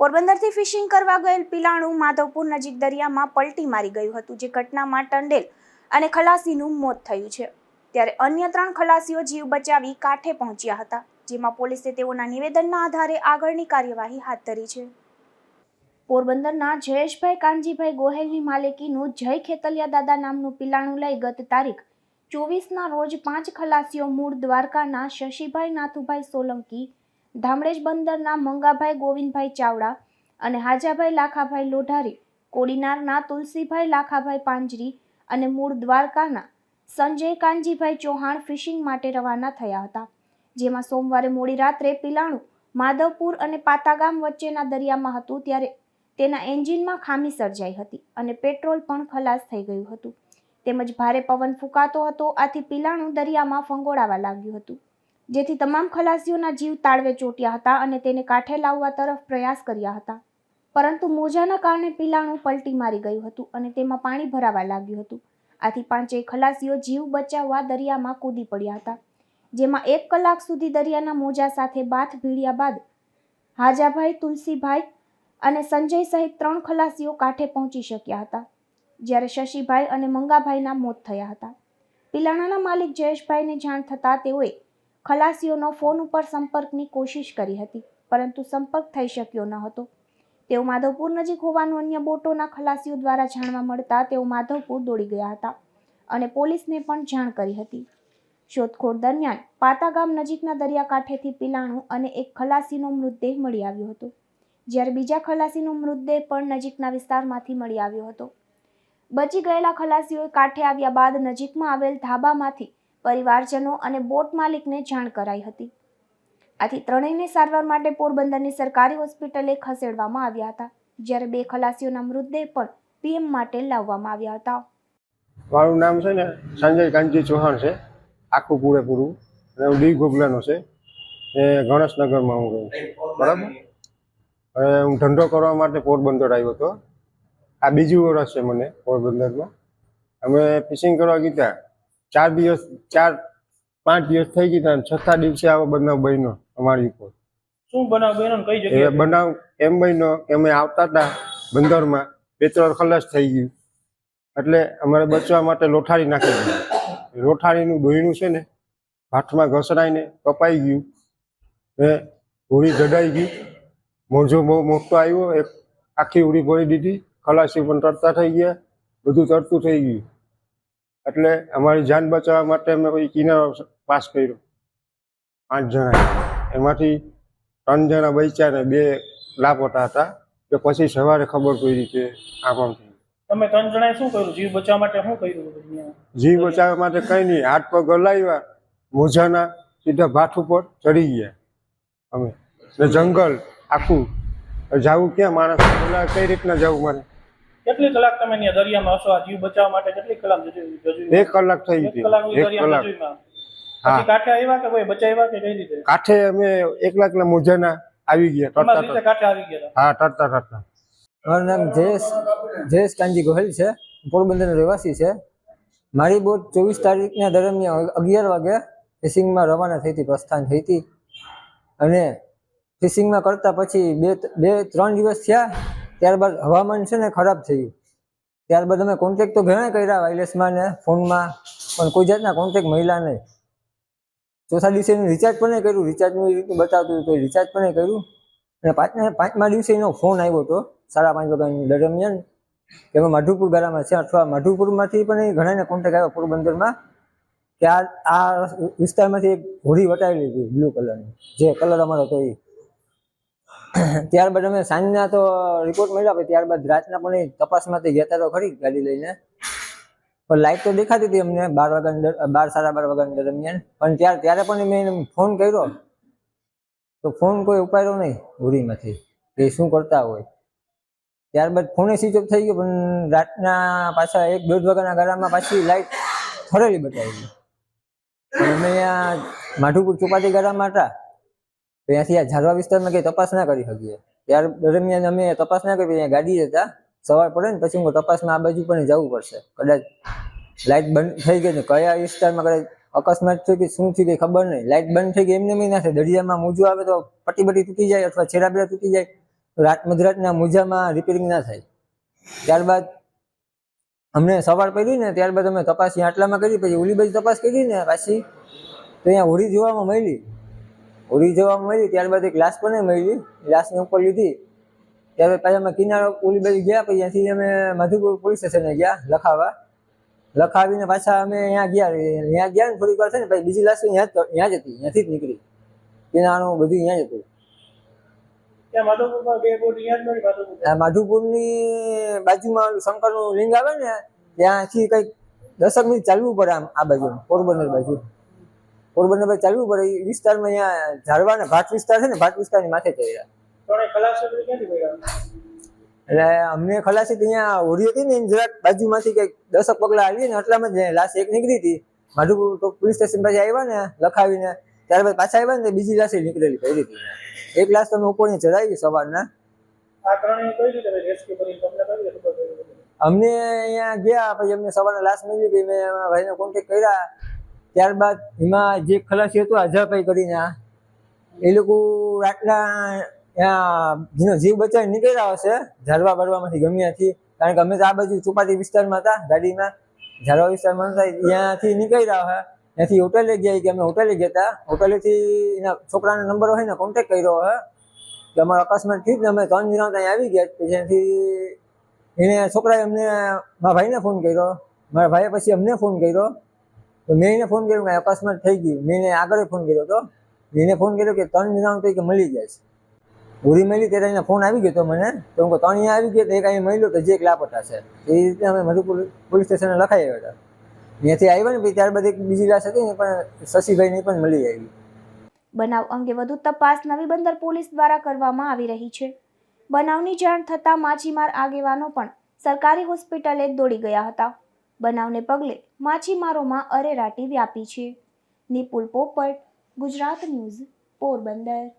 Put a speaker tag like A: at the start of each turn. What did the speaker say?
A: પોરબંદરથી fishing કરવા ગયેલ પિલાણું માધવપુર નજીક દરિયામાં પલટી મારી ગયું હતું, જે ઘટનામાં ટંડેલ અને ખલાસીનું મોત થયું છે. ત્યારે અન્ય ત્રણ ખલાસીઓ જીવ બચાવી કાંઠે પહોંચ્યા હતા, જેમાં પોલીસે તેઓના નિવેદનના આધારે આગળની કાર્યવાહી હાથ ધરી છે. પોરબંદરના જયેશભાઈ કાનજીભાઈ ગોહેલની માલિકીનું જય ખેતલિયા દાદા નામનું પિલાણું લઈ ગત તારીખ ચોવીસના રોજ પાંચ ખલાસીઓ મૂળ દ્વારકાના શશીભાઈ નાથુભાઈ સોલંકી ધામરેજ બંદરના મંગાભાઈ ગોવિંદભાઈ ચાવડા અને હાજાભાઈ લાખાભાઈ લોઢારી, કોડીનારના તુલસીભાઈ લાખાભાઈ પાંજરી અને મૂળ દ્વારકાના સંજય કાનજીભાઈ ચૌહાણ ફિશિંગ માટે રવાના થયા હતા, જેમાં સોમવારે મોડી રાત્રે પિલાણું, માધવપુર અને પાતાગામ વચ્ચેના દરિયામાં હતું ત્યારે તેના એન્જિનમાં ખામી સર્જાઈ હતી અને પેટ્રોલ પણ ખલાસ થઈ ગયું હતું. તેમજ ભારે પવન ફૂંકાતો હતો, આથી પિલાણું દરિયામાં ફંગોળાવા લાગ્યું હતું. જેથી તમામ ખલાસીઓના જીવ તાળવે ચોટ્યા હતા અને તેને કાંઠે લાવવા તરફ પ્રયાસ કર્યા હતા. પરંતુ મોજાના કારણે પીલાણું પલટી મારી ગયું હતું અને તેમાં પાણી ભરાવા લાગ્યું હતું. આથી પાંચેય ખલાસીઓ જીવ બચાવવા દરિયામાં કૂદી પડ્યા હતા, જેમાં એક કલાક સુધી દરિયાના મોજા સાથે બાથ ભીડ્યા બાદ હાજાભાઈ, તુલસીભાઈ અને સંજય સહિત ત્રણ ખલાસીઓ કાંઠે પહોંચી શક્યા હતા, જ્યારે શશીભાઈ અને મંગાભાઈના મોત થયા હતા. પિલાણાના માલિક જયેશભાઈને જાણ થતાં તેઓએ ખલાસીઓનો ફોન ઉપર સંપર્કની કોશિશ કરી હતી, પરંતુ સંપર્ક થઈ શક્યો ન હતો. તેઓ માધવપુર નજીક હોવાનું અન્ય બોટોના ખલાસીઓ દ્વારા જાણવા મળતા તેઓ માધવપુર દોડી ગયા હતા અને પોલીસને પણ જાણ કરી હતી. શોધખોળ દરમિયાન પાતા ગામ નજીકના દરિયાકાંઠેથી પિલાણું અને એક ખલાસીનો મૃતદેહ મળી આવ્યો હતો, જ્યારે બીજા ખલાસીનો મૃતદેહ પણ નજીકના વિસ્તારમાંથી મળી આવ્યો હતો. બચી ગયેલા ખલાસીઓએ કાંઠે આવ્યા બાદ નજીકમાં આવેલ ધાબામાંથી પરિવારજનો અને બોટ માલિકને જાણ કરાઈ હતી. આથી ત્રણેયને સારવાર માટે પોરબંદરની સરકારી હોસ્પિટલે ખસેડવામાં આવ્યા હતા, જ્યારે બે ખલાસીઓના મૃતદેહ પણ પીએમ માટે લાવવામાં આવ્યા હતા.
B: મારું નામ છે ને સંજય કાનજી ચૌહાણ છે. આખું પૂરેપૂરું. અને હું ડી ગોગલાનો છે. એ ગણેશનગરમાં હું રહું. બરાબર? હવે હું ધંધો કરવા માટે પોરબંદર આવ્યો હતો. આ બીજું વર્ષ છે મને પોરબંદરમાં. અમે ફિશિંગ કરવા ગયા ચાર દિવસ ચાર પાંચ દિવસ થઈ ગયા અને છઠ્ઠા દિવસે આવો બનાવ બન્યો અમારી ઉપર.
C: શું બનાવ બન્યો કઈ
B: એ
C: જગ્યાએ
B: બનાવ એમ બન્યો કે અમે આવતા હતા બંદરમાં પેટ્રોલ ખલાસ થઈ ગયું. એટલે અમારે બચવા માટે લોઠારી નાખી દીધી. લોઠારીનું દોયણું છે ને હાથમાં ઘસડાઈને કપાઈ ગયું. ને હોળી જડાઈ ગઈ. મોજો બહુ મોટો આવ્યો એક આખી ઉડી ભરી દીધી. ખલાસી પણ તરતા થઈ ગયા. બધું તરતું થઈ ગયું. એટલે અમારી જાન બચાવવા માટે અમે કોઈ કિનારો પાસ કર્યો. પાંચ જણા. એમાંથી ત્રણ જણા બચ્યા ને બે લાપતા હતા. કે પછી સવારે ખબર પડી કે આમ આમ.
C: તમે ત્રણ જણાએ શું કર્યું? જીવ બચાવવા માટે શું કર્યું
B: જીવ બચાવવા માટે કઈ નહીં. હાથ પગ હલાવ્યા મોજાના સીધા ભાટ ઉપર ચડી ગયા અમે. ને જંગલ આખું. જાવું ક્યાં? માણસ કઈ રીતના જવું મારે
C: કેટલી કલાક તમે અહીંયા દરિયામાં હશો? આ જીવ બચાવવા માટે કેટલી કલાક જજુ-
B: એક કલાક થઈ
C: એક
B: ગઈ
C: કલાક
B: એક
C: દરિયામાં
B: કલાક.
C: જજુમાં. પછી કાંઠે આવ્યા કે કોઈ બચાવ્યા કે કઈ રીતે?
B: કાંઠે અમે એકલા એકલા મોજાના આવી ગયા તરતા
C: કાંઠે આવી ગયા
B: હા તરતા તરતા.
D: મારું નામ જયેશ જયેશ કાનજી ગોહિલ છે. પોરબંદરનો રહેવાસી છે. મારી બોટ ચોવીસ તારીખના દરમિયાન અગિયાર વાગે ફિશિંગમાં રવાના થઈ હતી પ્રસ્થાન થઈ હતી અને ફિશિંગમાં કરતા પછી બે બે ત્રણ દિવસ થયા. ત્યારબાદ હવામાન છે ને ખરાબ થયું ત્યારબાદ અમે કોન્ટેક તો ઘણા કર્યા વાયરલેસમાં ને ફોનમાં, પણ કોઈ જાતના કોન્ટેક મળ્યા નહીં. ચોથા દિવસે એનું રિચાર્જ પણ કર્યું. રિચાર્જનું એ રીતનું બતાવતું હતું રિચાર્જ પણ કર્યું. અને પાંચમા પાંચમા દિવસે એનો ફોન આવ્યો હતો સાડા પાંચ વાગ્યાની દરમિયાન. કે અમે માધુપુર ગાળામાં છે. અથવા માધુપુરમાંથી પણ ઘણાને કોન્ટેક્ટ આવ્યો પોરબંદરમાં કે આ આ વિસ્તારમાંથી એક હોડી વટાવેલી હતી બ્લુ કલરની જે કલર અમારો હતો એ. ત્યારબાદ અમે સાંજના તો રિપોર્ટ મળ્યા, પછી ત્યારબાદ રાતના પણ તપાસમાંથી ગયા તો ખરી ગાડી લઈને. પણ લાઇટ તો દેખાતી હતી અમને બાર વાગ્યાની બાર, સાડા બાર વાગ્યાની દરમિયાન. પણ ત્યારે ત્યારે પણ મેં ફોન કર્યો. તો ફોન કોઈ ઉપાડ્યો નહીં હોડીમાંથી કે શું કરતા હોય. ત્યારબાદ ફોને સ્વિચ ઓફ થઈ ગયો, પણ રાતના પાછા એક, દોઢ વાગ્યાના ગાળામાં પાછી લાઇટ ફરેલી બતાવી. અમે અહીંયા માધુપુર ચોપાટી ગાળામાં હતા. તો ત્યાંથી આ ઝારવા વિસ્તારમાં કંઈ તપાસ ના કરી શકીએ. ત્યાર દરમિયાન અમે તપાસ ના કરી, અહીંયા ગાડી હતા સવાર પડે ને પછી હું તપાસમાં આ બાજુ પણ જવું પડશે. કદાચ લાઇટ બંધ થઈ ગઈ ને કયા વિસ્તારમાં કદાચ અકસ્માત થયું કે શું થયું કે ખબર નહીં. લાઇટ બંધ થઈ ગઈ એમને એમ ના થાય. દરિયામાં મોજું આવે તો પટ્ટી બટી તૂટી જાય અથવા છેડાબેડા તૂટી જાય. રાત મધરાતના મોજામાં રિપેરિંગ ના થાય. ત્યારબાદ અમને સવાર પડી ને ત્યારબાદ અમે તપાસ આટલામાં કરી, પછી ઓલી બાજુ તપાસ કરી ને પાછી તો અહીંયા હોળી જોવામાં મળી. હોળી જવા મળી ત્યારબાદ એક લાશ પણ મળી. લાશને ઉપર લીધી. ત્યારબાદ પાછા અમે કિનારો ઓલી બાજુ ગયા પછી ત્યાંથી અમે મધુપુર પોલીસ સ્ટેશને ગયા લખાવા લખાવીને પાછા અમે અહીંયા ગયા અહીંયા ગયા ને થોડીક વાર ને પછી બીજી લાશ અહીંયા જ અહીંયા જ હતી અહીંયાથી જ નીકળી. કિનારાનું બધું અહીંયા જ હતું.
C: ત્યાં જ
D: આ માધુપુરની બાજુમાં શંકરનું લિંગ આવે ને ત્યાંથી કંઈક દસક મિનિટ ચાલવું પડે આમ આ બાજુ પોરબંદર બાજુ. પોરબંદર પર ચાલવું પડે એ વિસ્તારમાં અહીંયા ઝાડવા ને ભાટ વિસ્તાર છે ને ભાટ વિસ્તારની માથે ચડ્યા
C: એટલે
D: અમને ખલાસી અહીંયા હોડી હતી ને એની જરાક બાજુમાંથી કંઈક દસક પગલા આવી ને એટલામાં જ લાશ એક નીકળી હતી. માધુપુર તો પોલીસ સ્ટેશન પાસે આવ્યા ને લખાવીને ત્યારબાદ પાછા આવ્યા ને બીજી લાશ નીકળેલી પડી હતી એક લાશ તમે ઉપરની ચડાવી સવારના. અમને અહીંયા ગયા પછી અમને સવારના લાશ મળી ગઈ મેં ભાઈને કોન્ટેક્ટ કર્યા. ત્યારબાદ એમાં જે ખલાસી હતું આઝાભાઈ કરીને એ લોકો રાતના જેનો જીવ બચાવી નીકળ્યા હશે, ઝાડવા બળવામાંથી ગમે ત્યાંથી કારણ કે અમે તો આ બાજુ ચોપાટી વિસ્તારમાં હતા, ગાડીમાં. ઝાડવા વિસ્તારમાં હતા, ત્યાંથી નીકળ્યા હોય ત્યાંથી હોટલે ગયા કે અમે હોટલે ગયા હતા. હોટલેથી એના છોકરાનો નંબર હોય ને કોન્ટેક કર્યો હોય કે અમારો અકસ્માત થયું ને, અમે ત્રણ જણા ત્યાં આવી ગયા ત્યાંથી એને છોકરાએ અમને, મારા ભાઈને ફોન કર્યો. મારા ભાઈએ પછી અમને ફોન કર્યો. તો મેં એને ફોન કર્યો કે અકસ્માત થઈ ગયું. મેં એને આગળ ફોન કર્યો હતો એને ફોન કર્યો કે ત્રણ જણા તો કે મળી જાય છે. ઉરી મળી ત્યારે એને ફોન આવી ગયો હતો મને. તો હું ત્રણ અહીંયા આવી ગયા તો એક અહીં મળ્યો તો જે એક લાપતા છે. એ રીતે અમે મધુપુર પોલીસ સ્ટેશને લખાઈ આવ્યા હતા. ત્યાંથી આવ્યા ને પછી ત્યારબાદ એક બીજી લાશ હતી ને પણ શશીભાઈની પણ મળી આવી.
A: બનાવ અંગે વધુ તપાસ નવી બંદર પોલીસ દ્વારા કરવામાં આવી રહી છે. બનાવની જાણ થતાં માછીમાર આગેવાનો પણ સરકારી હોસ્પિટલે દોડી ગયા હતા. બનાવને પગલે માછીમારોમાં અરેરાટી વ્યાપી છે. નિપુલ પોપટ ગુજરાત ન્યૂઝ પોરબંદર.